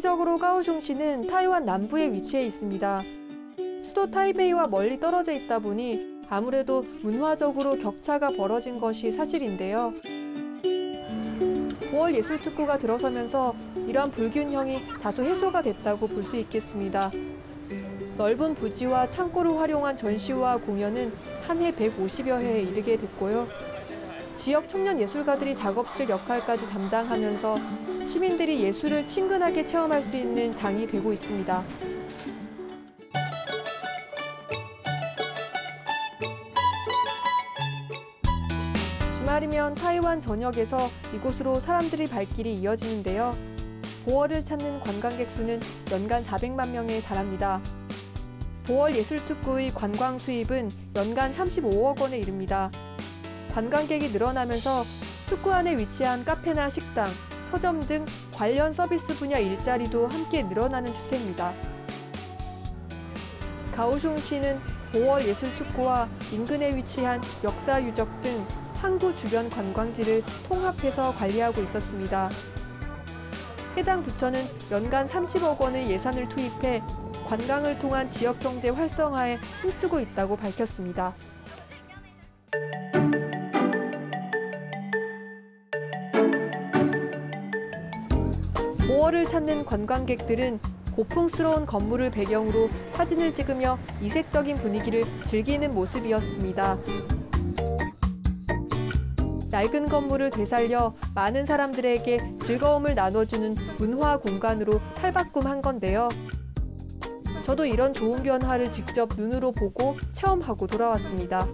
지리적으로 가오슝시는 타이완 남부에 위치해 있습니다. 수도 타이베이와 멀리 떨어져 있다 보니 아무래도 문화적으로 격차가 벌어진 것이 사실인데요. 5월 예술특구가 들어서면서 이러한 불균형이 다소 해소가 됐다고 볼 수 있겠습니다. 넓은 부지와 창고를 활용한 전시와 공연은 한 해 150여 회에 이르게 됐고요. 지역 청년 예술가들이 작업실 역할까지 담당하면서 시민들이 예술을 친근하게 체험할 수 있는 장이 되고 있습니다. 주말이면 타이완 전역에서 이곳으로 사람들의 발길이 이어지는데요. 보월을 찾는 관광객 수는 연간 400만 명에 달합니다. 보월 예술특구의 관광 수입은 연간 35억 원에 이릅니다. 관광객이 늘어나면서 특구 안에 위치한 카페나 식당, 서점 등 관련 서비스 분야 일자리도 함께 늘어나는 추세입니다. 가오슝시는 보월 예술특구와 인근에 위치한 역사 유적 등 항구 주변 관광지를 통합해서 관리하고 있었습니다. 해당 부처는 연간 30억 원의 예산을 투입해 관광을 통한 지역 경제 활성화에 힘쓰고 있다고 밝혔습니다. 보월을 찾는 관광객들은 고풍스러운 건물을 배경으로 사진을 찍으며 이색적인 분위기를 즐기는 모습이었습니다. 낡은 건물을 되살려 많은 사람들에게 즐거움을 나눠주는 문화 공간으로 탈바꿈한 건데요. 저도 이런 좋은 변화를 직접 눈으로 보고 체험하고 돌아왔습니다.